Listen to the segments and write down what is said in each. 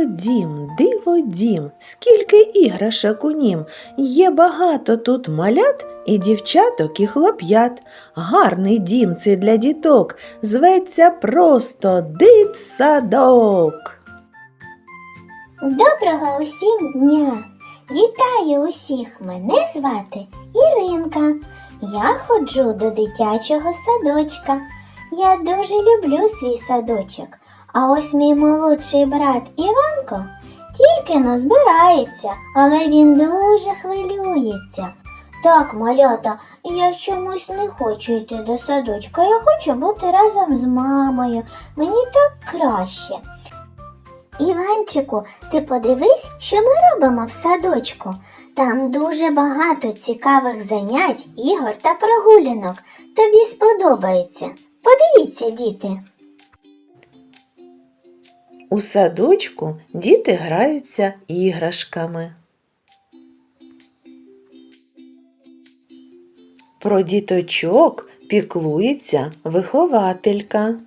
Диво дім, диво дім, скільки іграшок у нім. Є багато тут малят і дівчаток, і хлоп'ят. Гарний дім це для діток, зветься просто дитсадок. Доброго усім дня! Вітаю усіх! Мене звати Іринка. Я ходжу до дитячого садочка. Я дуже люблю свій садочок. А ось мій молодший брат Іванко тільки но збирається, але він дуже хвилюється. Так, малята, я чомусь не хочу йти до садочка. Я хочу бути разом з мамою. Мені так краще. Іванчику, ти подивись, що ми робимо в садочку. Там дуже багато цікавих занять, ігор та прогулянок. Тобі сподобається. Подивіться, діти. У садочку діти граються іграшками. Про діточок піклується вихователька.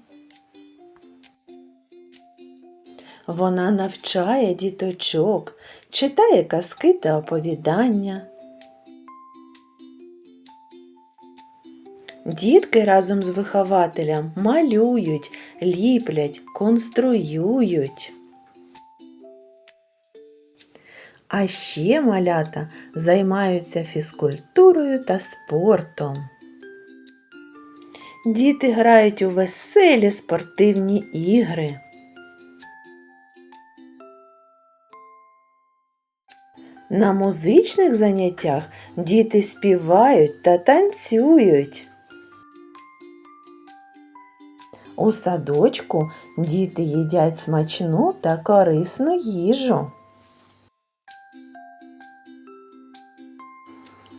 Вона навчає діточок, читає казки та оповідання. Дітки разом з вихователем малюють, ліплять, конструюють. А ще малята займаються фізкультурою та спортом. Діти грають у веселі спортивні ігри. На музичних заняттях діти співають та танцюють. У садочку діти їдять смачну та корисну їжу.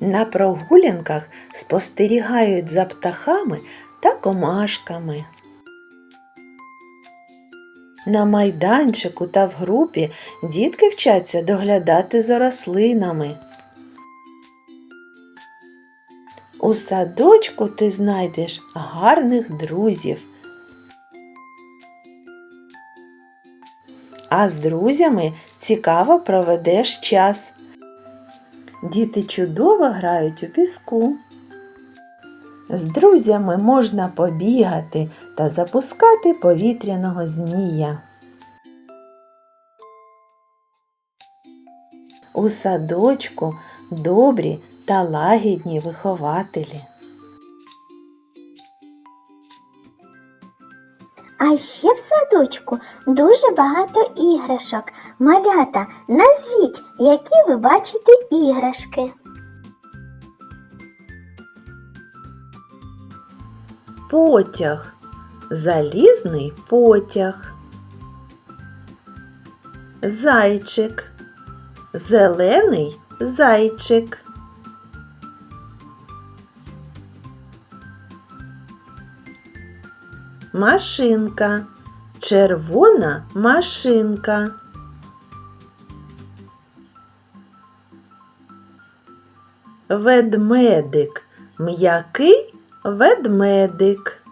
На прогулянках спостерігають за птахами та комашками. На майданчику та в групі дітки вчаться доглядати за рослинами. У садочку ти знайдеш гарних друзів. А з друзями цікаво проведеш час. Діти чудово грають у піску. З друзями можна побігати та запускати повітряного змія. У садочку добрі та лагідні вихователі. А ще в садочку дуже багато іграшок. Малята, назвіть, які ви бачите іграшки. Потяг. Залізний потяг. Зайчик. Зелений зайчик. Машинка. Червона машинка. Ведмедик. М'який ведмедик.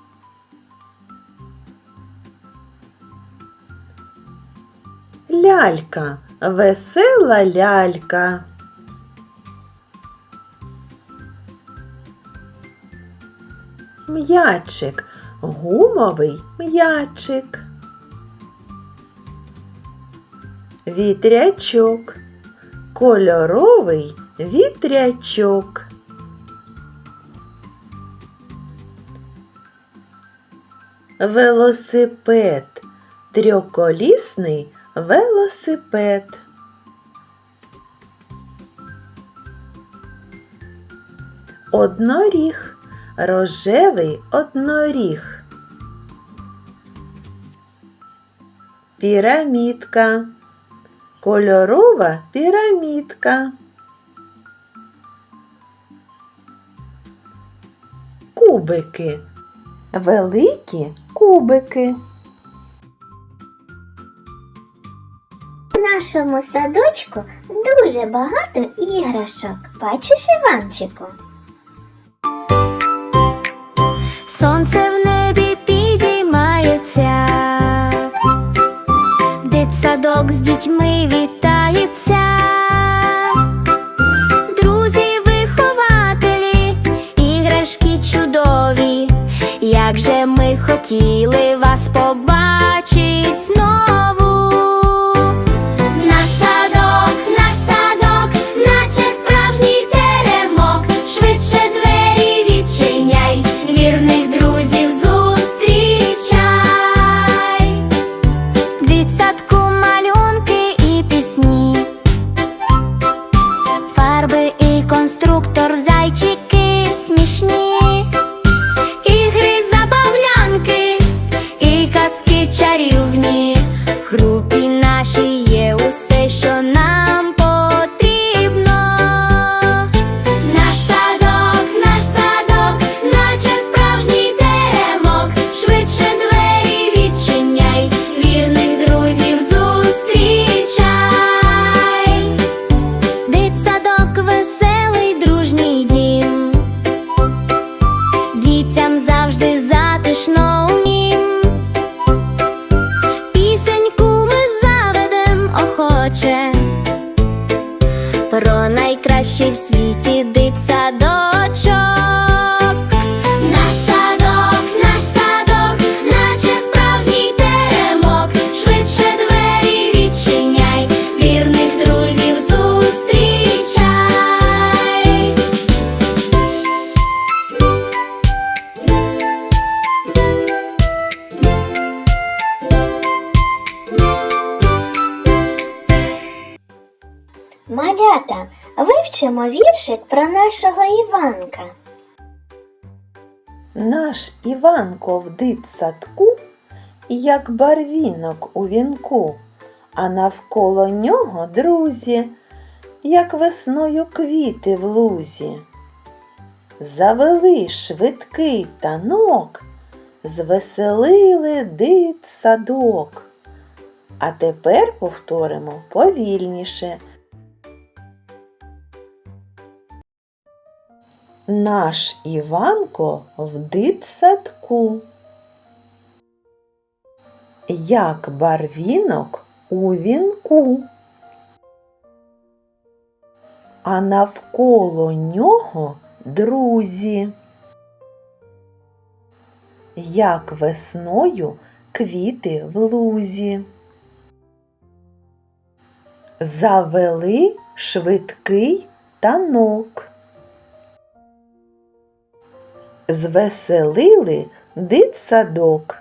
Лялька, весела лялька. М'ячик, гумовий м'ячик. Вітрячок, кольоровий вітрячок. Велосипед, трьохколісний велосипед. Одноріг, рожевий одноріг. Пірамідка, кольорова пірамідка. Кубики, великі кубики. У нашому садочку дуже багато іграшок. Бачиш, Іванчику? Сонце в небі дітьми вітаються. Друзі, вихователі, іграшки чудові. Як же ми хотіли вас побачить Малята, вивчимо віршик про нашого Іванка. Наш Іванко в дитсадку, як барвінок у вінку, а навколо нього друзі, як весною квіти в лузі. Завели швидкий танок, звеселили дитсадок. А тепер повторимо повільніше. Наш Іванко в дитсадку. Як барвінок у вінку. А навколо нього друзі. Як весною квіти в лузі. Завели швидкий танок. Звеселили дитсадок.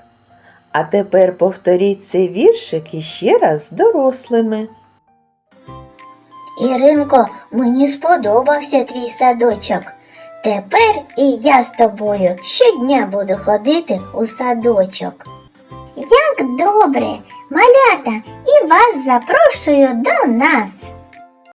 А тепер повторіть цей віршик іще раз дорослими. Іринко, мені сподобався твій садочок. Тепер і я з тобою щодня буду ходити у садочок. Як добре, малята, і вас запрошую до нас.